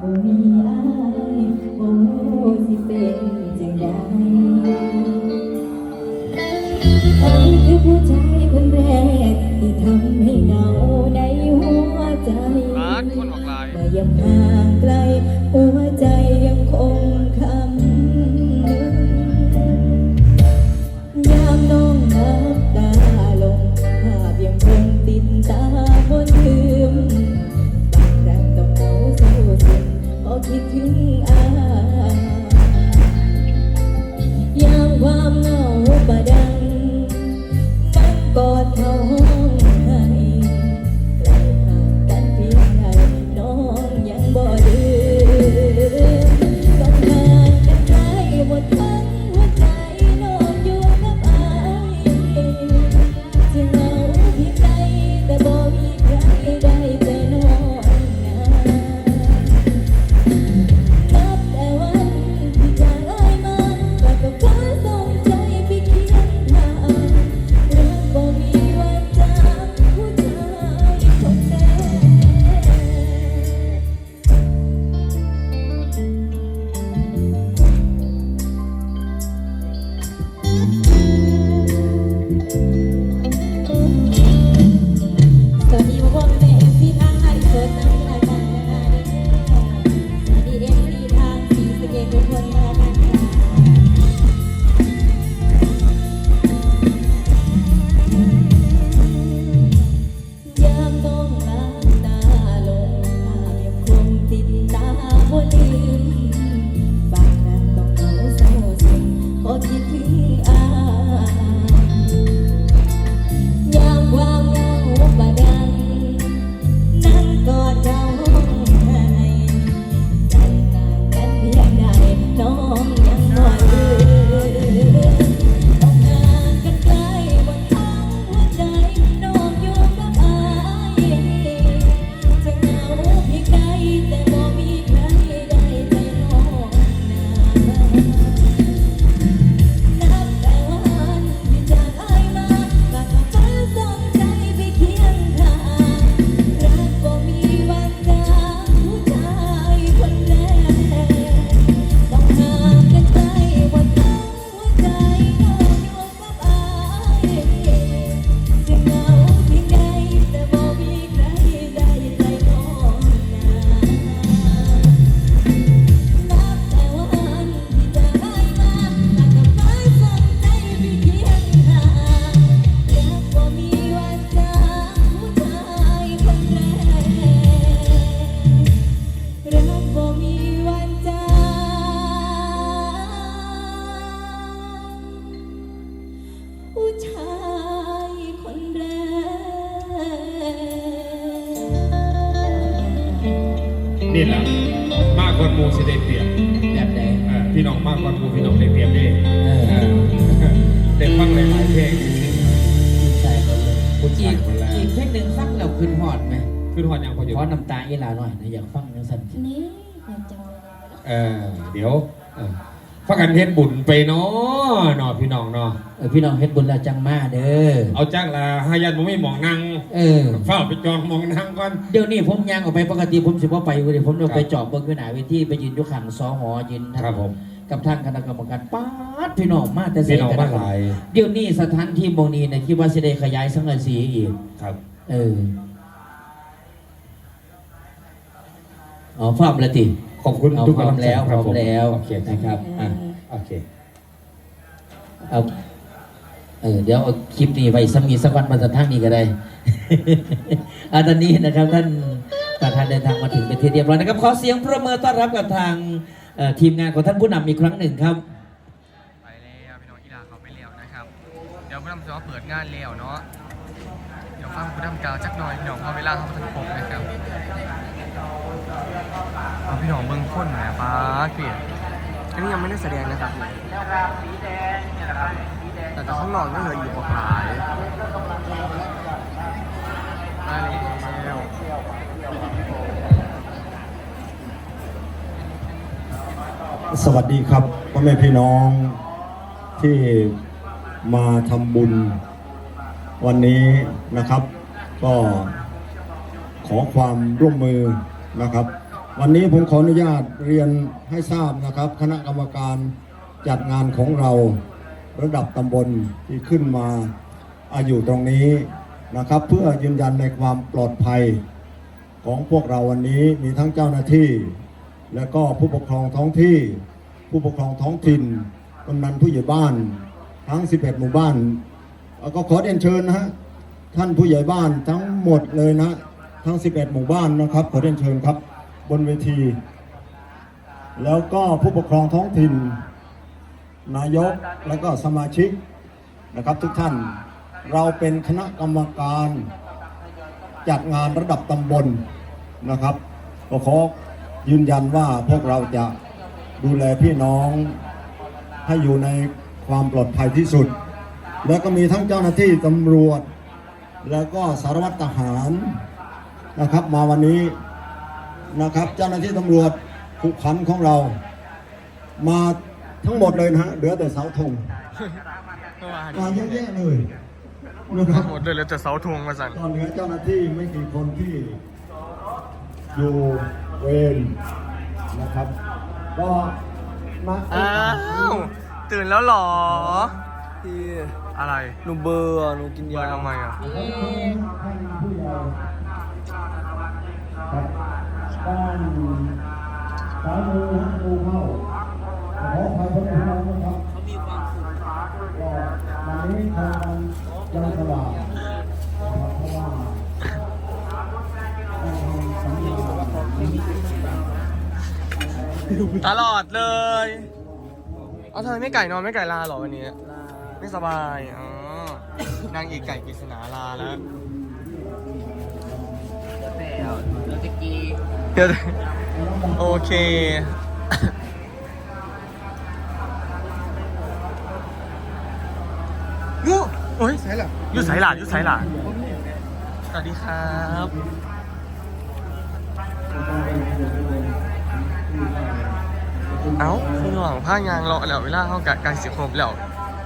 บ่มีอายบ่รู้สิเป็นจังใดใครคือผู้ชายคนแรก ที่ทำให้เหงาในหัวใจคนบอกลาย เมื่อยามห่างไกลหัว ผู้ชายคนแรก นี่แหละมากกว่าหมูสิได้เปรียบแบบไหนเออพี่น้องมากกว่าหมูพี่น้องได้เปรียบเด้เออเออได้ฟังหลายๆเพลงใช่คนเลยผู้อีชายกคนแรกอีกเพลงหนึ่งฟังแล้วขึ้นฮอดไหมขึ้นฮอดยังพออยู่ขอน้ำตาอีหลาหน่อยนะอยากฟังจังสันนี่อยากจะมาเออเดี๋ยวเออ ฟังกันเฮ็ดบุญไปเนาะเนาะพี่น้องเนาะเออพี่น้องเฮ็ดบุญแล้วจังมาเด้อ เอาจ้างละหายันบ่มีหมองนั่งเออ เฝ้าไปจองหมองนั่งก่อน เดี๋ยวนี้ผมย่างออกไปปกติผมสิบ่ไปเว้ยผมต้องครับไปจอบเบิ่งอยู่หน้าเวทีไปยืนอยู่ข้างสหยืนครับผม กับทางคณะกรรมการป๊าดพี่น้องมาแต่ไสพี่น้องกัมาหลาย เดี๋ยวนี้สถานที่หมองนี้เนี่ยคิดว่าสิได้ขยายสังกะสีอีก ครับ เออ อ๋อพร้อมแล้วติ ขอบคุณเอาทุกพร้อมกำลังใจแล้วครับพร้อมแล้วโอเค นะครับอะโอเค เอาเออเดี๋ยวเอาคลิปนี้ไว้สมีสักวันมาสักทางนี้ก็ได้ อันตอนนี้นะครับท่านประธานเดินทางมาถึงเป็นที่เรียบร้อยนะครับขอเสียงประเมินต้อนรับกับทางเอ่อทีมงานของท่านผู้นำอีกครั้งหนึ่งครับ ไปแล้วพี่น้องกีฬาเขาไปแล้วนะครับ เดี๋ยวผู้นำจะมาเปิดงานแล้วเนาะ เดี๋ยวฟังผู้นำกล่าวจักหน่อยพี่น้องพอเวลาเขาทันครบนะครับ เอาพี่น้องเบิ่งคนแหมฟ้าเกลียดอันนี้ยังไม่ได้แสดงนะครับแต่ข้างนอกก็เหลืออยู่ปหลายมาแล้วสวัสดีครับพ่อแม่พี่น้องที่มาทำบุญวันนี้นะครับ ก็ขอความร่วมมือ นะครับ วันนี้ผมขออนุญาตเรียนให้ทราบนะครับ คณะกรรมการจัดงานของเราระดับตำบลที่ขึ้นมาอาอยู่ตรงนี้นะครับ เพื่อยืนยันในความปลอดภัยของพวกเราวันนี้มีทั้งเจ้าหน้าที่ และก็ผู้ปกครองท้องที่ ผู้ปกครองท้องถิ่นกำนันผู้ใหญ่บ้าน ทั้ง 11 หมู่บ้านแล้วก็ขอเรียนเชิญนะฮะท่านผู้ใหญ่บ้านทั้งหมดเลยนะ ทั้ง 11 หมู่บ้านนะครับขอเรียนเชิญครับบนเวที แล้วก็ผู้ปกครองท้องถิ่น นายกและก็สมาชิกนะครับทุกท่านเราเป็นคณะกรรมการจัดงานระดับตำบลนะครับก็ขอยืนยันว่าพวกเราจะดูแลพี่น้องให้อยู่ในความปลอดภัยที่สุด แล้วก็มีทั้งเจ้าหน้าที่ตำรวจ แล้วก็สารวัตรทหาร นะครับ มาวันนี้นะครับ เจ้าหน้าที่ตำรวจขุขันของเรา มาทั้งหมดเลยนะฮะเหลือแต่เสาธงเมื่อวานมาเยอะแยะเลยนะครับหมดเลยแล้วจะเสาธงมาสั่นตอนเหลือเจ้าหน้าที่ไม่กี่คนที่อยู่เวรนะครับ ก็มาอ้าวตื่นแล้วเหรอพี่อะไรหนูเบลอร์อะหนูกินเบอยาร์ทำไมอะ บ้านสายมือฮะดูเข้าขออภัยพ่อแม่พี่น้องนะครับเขามีความสุขก็วันนี้ทางยังสว่างเพราะว่าตลอดเลย เอาทำไมไม่ไก่นอนไม่ไก่ลาหรอวันนี้ ไม่สบาย อ๋อ นางเอกไก่กฤษณาลาแล้ว แล้วเราจะกีเดี๋ยวโอเค ยูโอ้ยไสหล่ะยูไสหล่ะยูไสหล่ะสวัสดีครับเอ้าคือระหว่างผ้ายางรอแล้วเวลาเข้ากะกายสิบครบแล้ว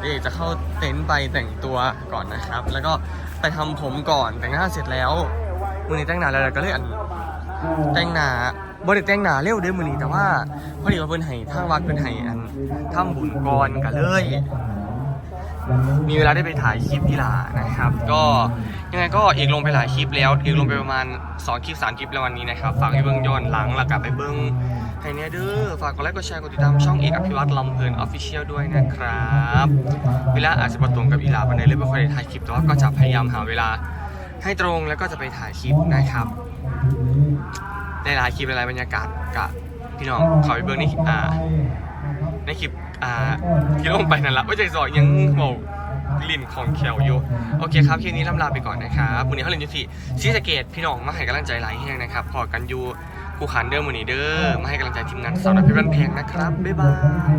เอกจะเข้าเต็นท์ไปแต่งตัวก่อนนะครับ แล้วก็ไปทำผมก่อนแต่งหน้าเสร็จแล้วมือนี้แต่งหน้าแล้วก็เลยอัน แต่งหนาบริแต่งหนาเร็วเด้อมือนี้แต่ว่าพอดีว่าเพิ่นให้ทางวัดเพิ่นให้อันทำบุญก่อนก็เลย มีเวลาได้ไปถ่ายคลิปอีหลานะครับ ก็ยังไงก็เอกลงไปหลายคลิปแล้วเอกลงไปประมาณ2คลิป3คลิปแล้ววันนี้นะครับฝากให้เบิ่งย้อนหลังแล้วก็ไปเบิ่งให้เนี่ยเด้อฝากกดไลค์กดแชร์กดติดตามช่องเอกอภิวัตรลำเพลินออฟฟิเชียลด้วยนะครับเวลาอาจจะประตรงกับอีลาวันนี้เลยไม่ค่อยได้ถ่ายคลิปแต่ว่าก็จะพยายามหาเวลาให้ตรงแล้วก็จะไปถ่ายคลิปนะครับ หลายคลิปหลายบรรยากาศกับพี่น้องเขาไปเบิ้งในอ่าในคลิปอ่าที่ลงไปนั่นละว่าใจซอยยังเมาลิ่นของแขวอยู่โอเคครับคลิปนี้ล่ำลาไปก่อนนะครับวันนี้เขาเรียนอยุติซีสะเกตพี่น้องมาให้กำลังใจหลายแห่งนะครับพอกันอยู่คู่ขันเดอร์มือนีเดอร์มาให้กำลังใจทีมงานสาวน้อยเพชรบ้านแพงนะครับบ๊ายบาย